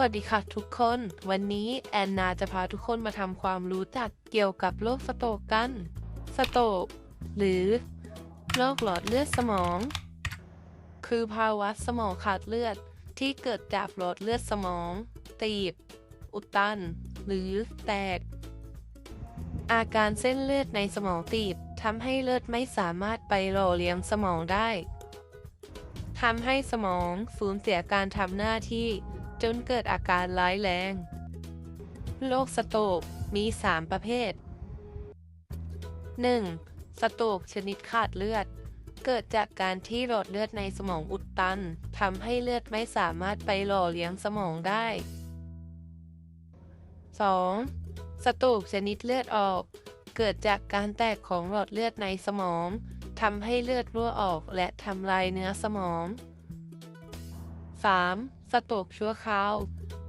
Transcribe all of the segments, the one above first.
สวัสดีค่ะทุกคน วันนี้แอนนาจะพาทุกคนมาทำความรู้จักเกี่ยวกับโรคสโตกกัน สโตกหรือโรคหลอดเลือดสมอง คือภาวะสมองขาดเลือดที่เกิดจากหลอดเลือดสมอง ตีบ อุดตัน หรือแตก อาการเส้นเลือดในสมองตีบทำให้เลือดไม่สามารถไปหล่อเลี้ยงสมองได้ทำให้สมองสูญเสียการทำหน้าที่ จนเกิดอาการร้ายแรง โรคสโตกมี 3 ประเภท 1. สโตกชนิดขาดเลือด เกิดจากการที่หลอดเลือดในสมองอุดตันทำให้เลือดไม่สามารถไปหล่อเลี้ยงสมองได้ 2. สโตกชนิดเลือดออก เกิดจากการแตกของหลอดเลือดในสมองทำให้เลือดรั่วออกและทำลายเนื้อสมอง 3. สโตกชั่วคราว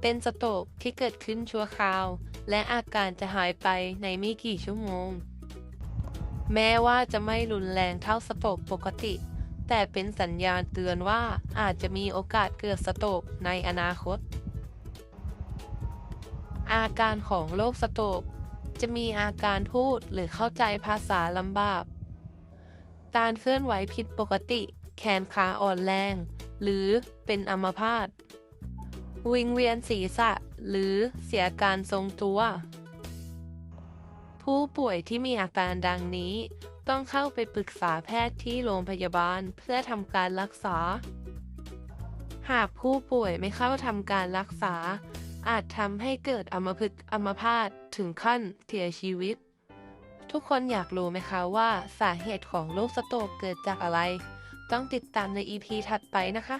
เป็นสโตกที่เกิดขึ้นชั่วคราว และอาการจะหายไปในไม่กี่ชั่วโมง แม้ว่าจะไม่รุนแรงเท่าสโตกปกติ แต่เป็นสัญญาณเตือนว่าอาจจะมีโอกาสเกิดสโตกในอนาคต อาการของโรคสโตกจะมีอาการพูดหรือเข้าใจภาษาลำบาก การเคลื่อนไหวผิดปกติ แขนขาอ่อนแรง หรือเป็นอัมพาต วิงเวียนศีรษะหรือเสียการทรงตัว ผู้ป่วยที่มีอาการดังนี้ ต้องเข้าไปปรึกษาแพทย์ที่โรงพยาบาลเพื่อทำการรักษา หากผู้ป่วยไม่เข้าทำการรักษา อาจทำให้เกิดอัมพฤกษ์อัมพาตถึงขั้นเสียชีวิตทุกคนอยากรู้ไหมคะว่าสาเหตุของโรคสโตรกเกิดจากอะไร ต้องติดตามใน EP ถัดไปนะคะ